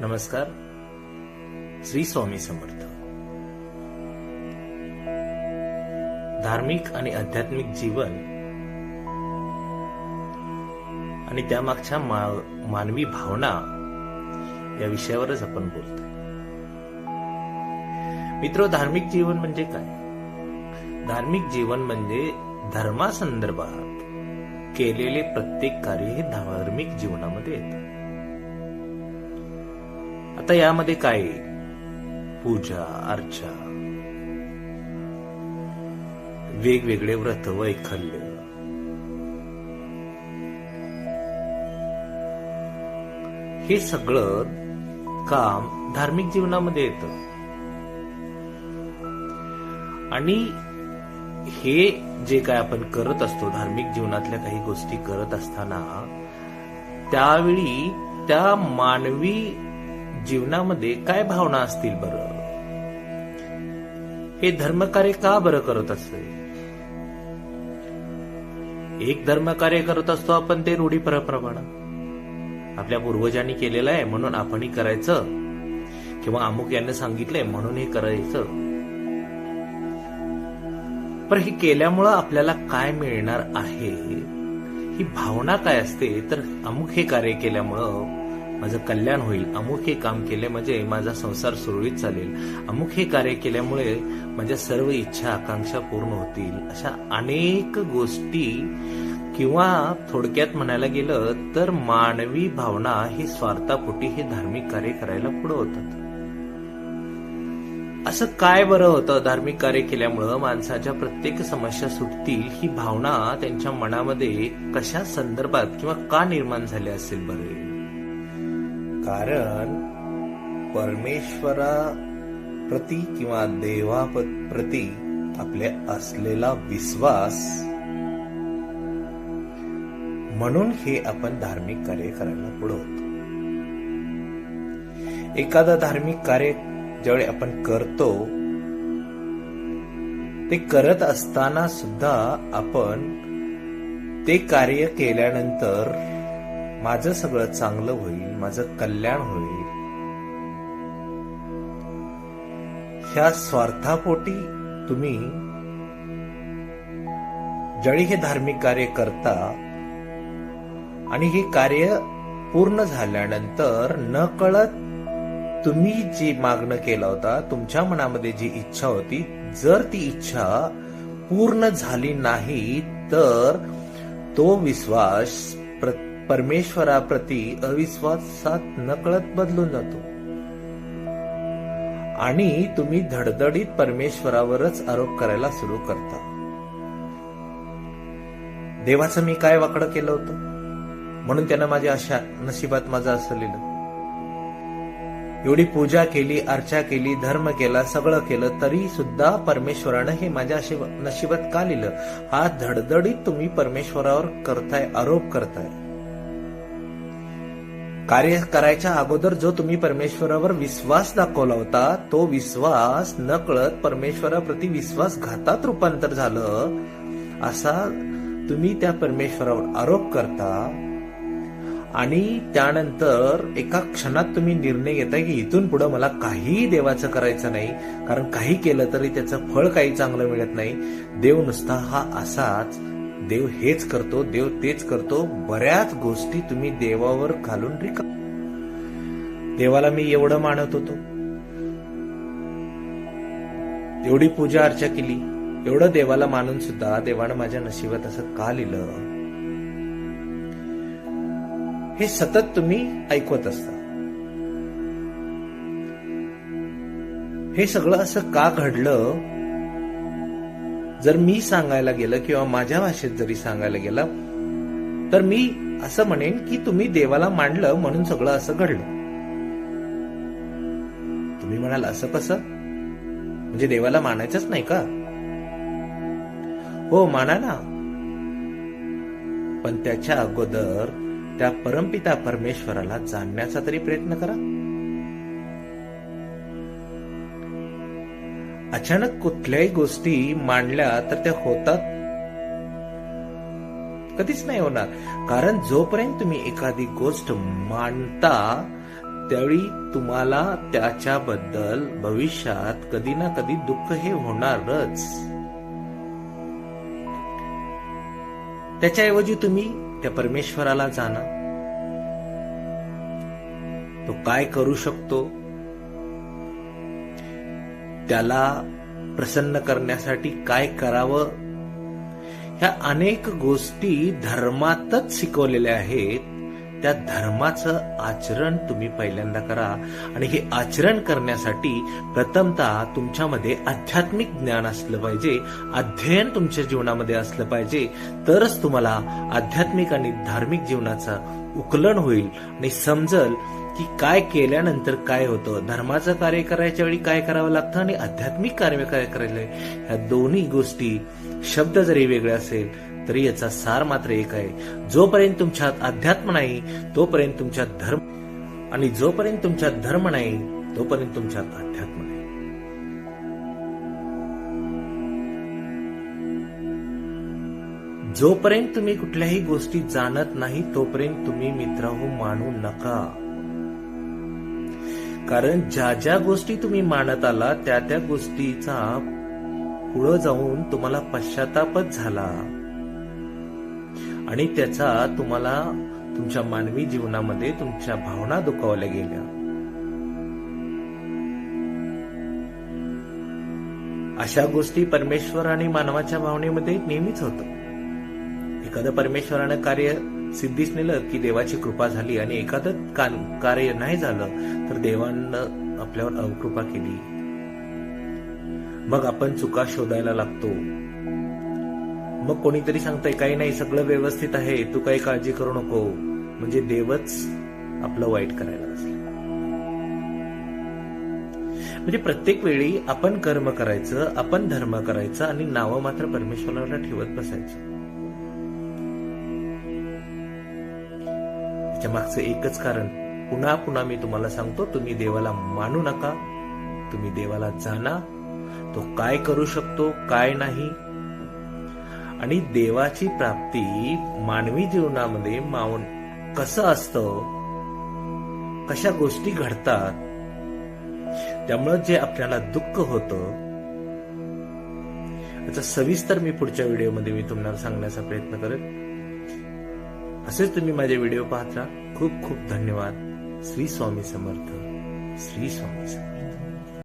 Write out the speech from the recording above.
नमस्कार. श्री स्वामी समर्थ. धार्मिक आणि आध्यात्मिक जीवन आणि त्यामागच्या मानवी भावना या विषयावरच आपण बोलतोय. मित्र धार्मिक जीवन म्हणजे काय? धार्मिक जीवन म्हणजे धर्मासंदर्भात केलेले प्रत्येक कार्य हे धार्मिक जीवनामध्ये येतं. आता यामध्ये काय पूजा अर्चा. वेगवेगळे व्रत वैखल्य हे सगळं काम धार्मिक जीवनामध्ये येतं. आणि हे जे काय आपण करत असतो धार्मिक जीवनातल्या काही गोष्टी करत असताना त्यावेळी त्या मानवी जीवनामध्ये काय भावना असतील बरं? हे धर्मकार्य का बरं करत असते एक धर्मकार्य करत असतो आपण ते रूढी परप्रमाणे आपल्या पूर्वजांनी केलेलं आहे म्हणून आपणही करायचं. किंवा अमुक यांनी सांगितलंय म्हणून हे करायचं. पण हे केल्यामुळं आपल्याला काय मिळणार आहे? ही भावना काय असते? तर अमुक हे कार्य केल्यामुळं माझं कल्याण होईल. अमुक हे काम केले म्हणजे माझा संसार सुरळीत चालेल. अमुक हे कार्य केल्यामुळे माझ्या सर्व इच्छा आकांक्षा पूर्ण होतील. अशा अनेक गोष्टी किंवा थोडक्यात म्हणायला गेलं तर मानवी भावना ही स्वार्थापोटी हे धार्मिक कार्य करायला पुढे होतात. असं काय बरं होतं धार्मिक कार्य केल्यामुळं माणसाच्या प्रत्येक समस्या सुटतील? ही भावना त्यांच्या मनामध्ये कशा संदर्भात किंवा का निर्माण झाली असेल बरे? कारण परमेश्वरा प्रती किंवा देवा प्रती आपल्या असलेला विश्वास. म्हणून हे आपण धार्मिक कार्य करायला पुढवतो एखादा धार्मिक कार्य ज्यावेळी आपण करतो ते करत असताना सुद्धा आपण ते कार्य केल्यानंतर माझं सगळं चांगलं होईल माझं कल्याण होईल. ह्या स्वार्थापोटी तुम्ही जळी हे धार्मिक कार्य करता आणि हे कार्य पूर्ण झाल्यानंतर न कळत तुम्ही जी मागणं केला होता तुमच्या मनामध्ये जी इच्छा होती जर ती इच्छा पूर्ण झाली नाही तर तो विश्वास प्र- परमेश्वराप्रती अविश्वासात नकळत बदलून जातो. आणि तुम्ही धडधडीत परमेश्वरावरच आरोप करायला सुरू करता. देवाचं मी काय वाकडं केलं होतं? म्हणून त्यानं माझ्या अशा नशिबात माझं असं लिहिलं. एवढी पूजा केली अर्चा केली धर्म केला सगळं केलं तरी सुद्धा परमेश्वरानं हे माझ्या नशिबात का लिहिलं? हा धडधडीत तुम्ही परमेश्वरावर करताय आरोप करताय. कार्य करायच्या अगोदर जो तुम्ही परमेश्वरावर विश्वास दाखवला होता तो विश्वास नकळत परमेश्वराप्रती विश्वासघातात रूपांतर झालं. असा तुम्ही त्या परमेश्वरावर आरोप करता. आणि त्यानंतर एका क्षणात तुम्ही निर्णय घेता की इथून पुढे मला काहीही देवाचं करायचं नाही कारण काही केलं तरी त्याचं फळ काही चांगलं मिळत नाही. देव नुसता हा असाच देव हेच करतो देव तेच करतो बऱ्याच गोष्टी तुम्ही देवावर घालून रिका देवाला मी एवढं मानत होतो. एवढी पूजा अर्चा केली एवढं देवाला मानून सुद्धा देवानं माझ्या नशिबात असं का लिहिलं? हे सतत तुम्ही ऐकवत असता. हे सगळं असं का घडलं? जर मी सांगायला गेलं किंवा माझ्या भाषेत जरी सांगायला गेलं तर मी असं म्हणेन की तुम्ही देवाला मांडलं म्हणून सगळं असं घडलं. तुम्ही म्हणाल असं कसं? म्हणजे देवाला मानायचंच नाही का? हो माना ना. पण त्याच्या अगोदर त्या परमपिता परमेश्वराला जाणण्याचा तरी प्रयत्न करा. अचानक कुठल्याही गोष्टी मांडल्या तर त्या होतात? कधीच नाही होणार. कारण जोपर्यंत तुम्ही एखादी गोष्ट मांडता त्यावेळी तुम्हाला त्याच्याबद्दल भविष्यात कधी ना कधी दुःख हे होणारच. त्याच्याऐवजी तुम्ही त्या परमेश्वराला जाणार तो काय करू शकतो? त्याला प्रसन्न करण्यासाठी काय करावं? ह्या अनेक गोष्टी धर्मातच शिकवलेल्या आहेत. त्या धर्माचं आचरण तुम्ही पहिल्यांदा करा. आणि हे आचरण करण्यासाठी प्रथमतः तुमच्यामध्ये आध्यात्मिक ज्ञान असलं पाहिजे. अध्ययन तुमच्या जीवनामध्ये असलं पाहिजे. तरच तुम्हाला आध्यात्मिक आणि धार्मिक जीवनाचं उकलन होईल. आणि समजल की काय केल्यानंतर काय होतं? धर्माचं कार्य करायच्या वेळी काय करावं लागतं आणि आध्यात्मिक कार्य काय करायला? ह्या दोन्ही गोष्टी शब्द जरी वेगळे असेल तरी याचा सार मात्र एक आहे. जोपर्यंत तुमच्यात अध्यात्म नाही तोपर्यंत तुमच्यात धर्म आणि जोपर्यंत तुमच्यात धर्म नाही तोपर्यंत तुमच्यात अध्यात्म नाही. जोपर्यंत तुम्ही कुठल्याही गोष्टी जाणत नाही तोपर्यंत तुम्ही मित्राहो मानू नका. कारण ज्या ज्या गोष्टी तुम्ही मानत आला त्या त्या गोष्टीचा पुढं जाऊन तुम्हाला पश्चातापच झाला. आणि त्याचा तुम्हाला तुमच्या मानवी जीवनामध्ये तुमच्या भावना दुखावल्या गेल्या. अशा गोष्टी परमेश्वर आणि मानवाच्या भावनेमध्ये नेहमीच होत. एखादं परमेश्वरानं कार्य सिद्धीस नेलं की देवाची कृपा झाली आणि एखादं का- कार्य नाही झालं तर देवानं आपल्यावर अवकृपा केली. मग आपण चुका शोधायला लागतो. मग कोणीतरी सांगतंय काही नाही सगळं व्यवस्थित आहे तू काही काळजी करू नको. म्हणजे देवच आपलं वाईट करायला बसला. म्हणजे प्रत्येक वेळी आपण कर्म करायचं आपण धर्म करायचं आणि नावं मात्र परमेश्वराला ठेवत बसायचं. त्याच्या मागचं एकच कारण. पुन्हा पुन्हा मी तुम्हाला सांगतो तुम्ही देवाला मानू नका तुम्ही देवाला जाणा. तो काय करू शकतो काय नाही. आणि देवाची प्राप्ती मानवी जीवनामध्ये मावन कसं असतं कशा गोष्टी घडतात त्यामुळं जे आपल्याला दुःख होतं याचा सविस्तर मी पुढच्या व्हिडिओमध्ये मी तुम्हाला सांगण्याचा प्रयत्न करेन. असेच तुम्ही माझे व्हिडिओ पाहत राहा. खूप खूप धन्यवाद. श्री स्वामी समर्थ. श्री स्वामी समर्थ.